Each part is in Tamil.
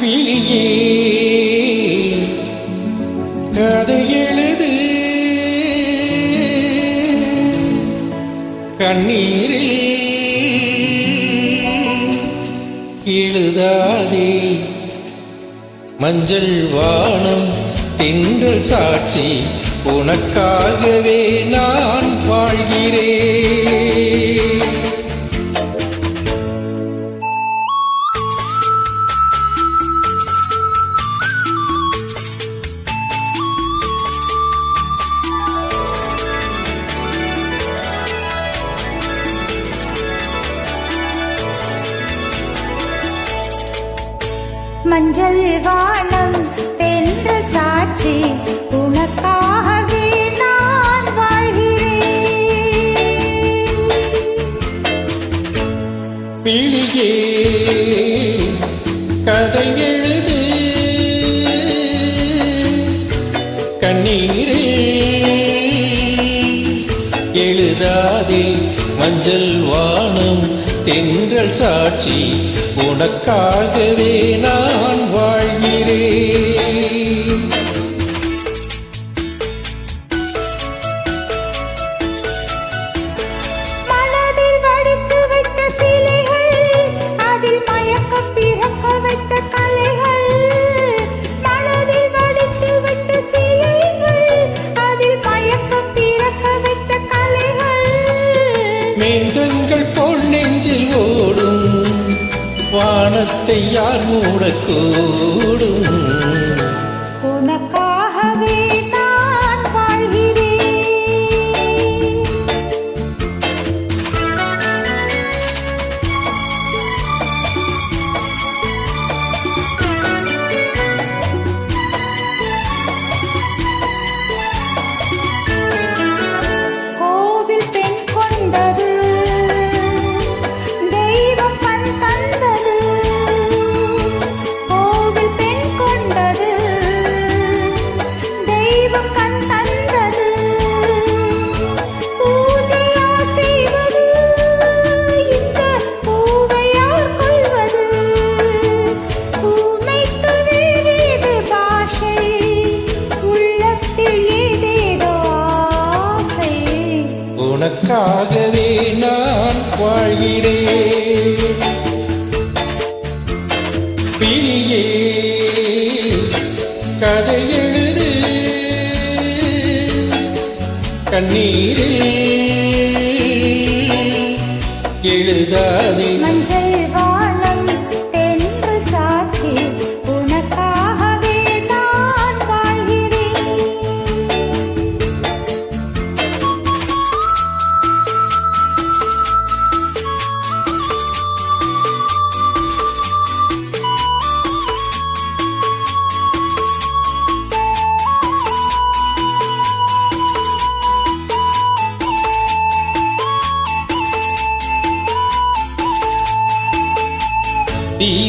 விழியே கதை எழுது. கண்ணீரில் எழுதாதே. மஞ்சள் வானம் திங்கள் சாட்சி உனக்காகவே நான் வாழ்கிறேன். மஞ்சள் வானம் தென்ற சாட்சி உனக்காகவே நான் வாழ்கிறேன். பிழியே கதை எழுது. கண்ணீரில் எழுதாதே மஞ்சள் வானம். தென்றல் சாட்சி உனக்காகவே நான் வானத்தை யார் மூடக்கூடும்? உனக்காகவே நான் வாழ்கிறேன். பிரியே கதை கண்ணீரில் எழுதாதே.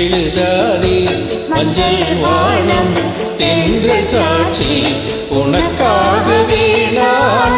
எழுதாதே மஞ்சள் வானம் தென்ற சாட்சி உனக்காகவே நான்